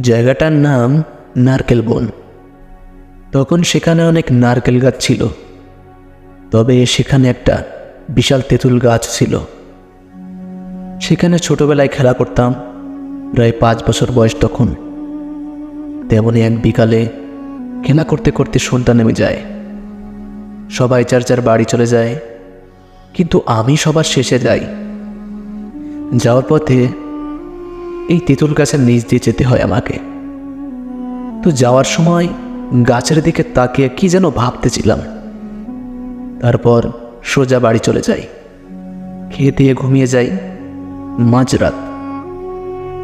জায়গাটার নাম নারকেল বন। তখন সেখানে অনেক নারকেল গাছ ছিল। তবে সেখানে একটা বিশাল তেঁতুল গাছ ছিল। সেখানে ছোটবেলায় খেলা করতাম, প্রায় পাঁচ বছর বয়স তখন। তেমনই এক বিকালে খেলা করতে করতে সন্ধ্যা নেমে যায়। সবাই যার যার বাড়ি চলে যায়। কিন্তু আমি সবার শেষে যাই। যাওয়ার পথে এই তেঁতুল গাছের নিচ দিয়ে যেতে হয় আমাকে। তো যাওয়ার সময় গাছের দিকে তাকিয়ে কি যেন ভাবতেছিলাম। তারপর সোজা বাড়ি চলে যাই। খেয়ে দিয়ে ঘুমিয়ে যাই। মাঝরাত।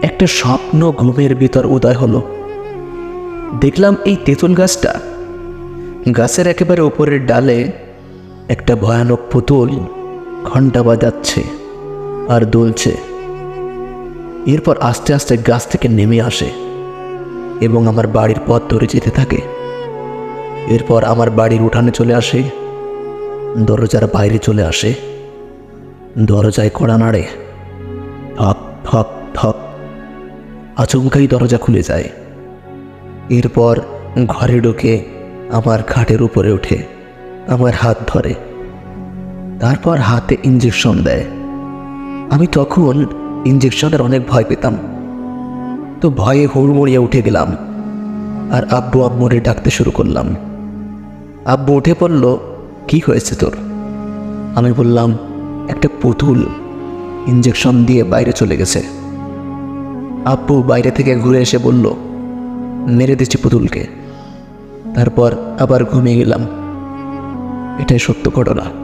একটা স্বপ্ন ঘুমের ভিতর উদয় হলো। দেখলাম এই তেঁতুল গাছটা গাছের একেবারে উপরের ডালে একটা ভয়ানক পুতুল ঘণ্টা বাজাচ্ছে আর দুলছে। এরপর আস্তে আস্তে গাছ থেকে নেমে আসে এবং আমার বাড়ির পথ ধরে যেতে থাকে। এরপর আমার বাড়ির উঠানে চলে আসে, দরজার বাইরে চলে আসে, দরজায় কড়া নাড়ে থক থক থক আচমকাই দরজা খুলে যায়। এরপর ঘরে ঢুকে আমার খাটের উপরে ওঠে আমার হাত ধরে, তারপর হাতে ইঞ্জেকশন দেয়। আমি তখন ইঞ্জেকশনের অনেক ভয় পেতাম। তো ভয়ে হুড়মুড়িয়ে উঠে গেলাম আর আব্বু আম্মুরে ডাকতে শুরু করলাম। আব্বু উঠে পড়ল, কি হয়েছে তোর? আমি বললাম, একটা পুতুল ইঞ্জেকশন দিয়ে বাইরে চলে গেছে। আব্বু বাইরে থেকে ঘুরে এসে বলল, মেরে দিচ্ছি পুতুলকে। তারপর আবার ঘুমিয়ে গেলাম। এটাই সত্য ঘটনা।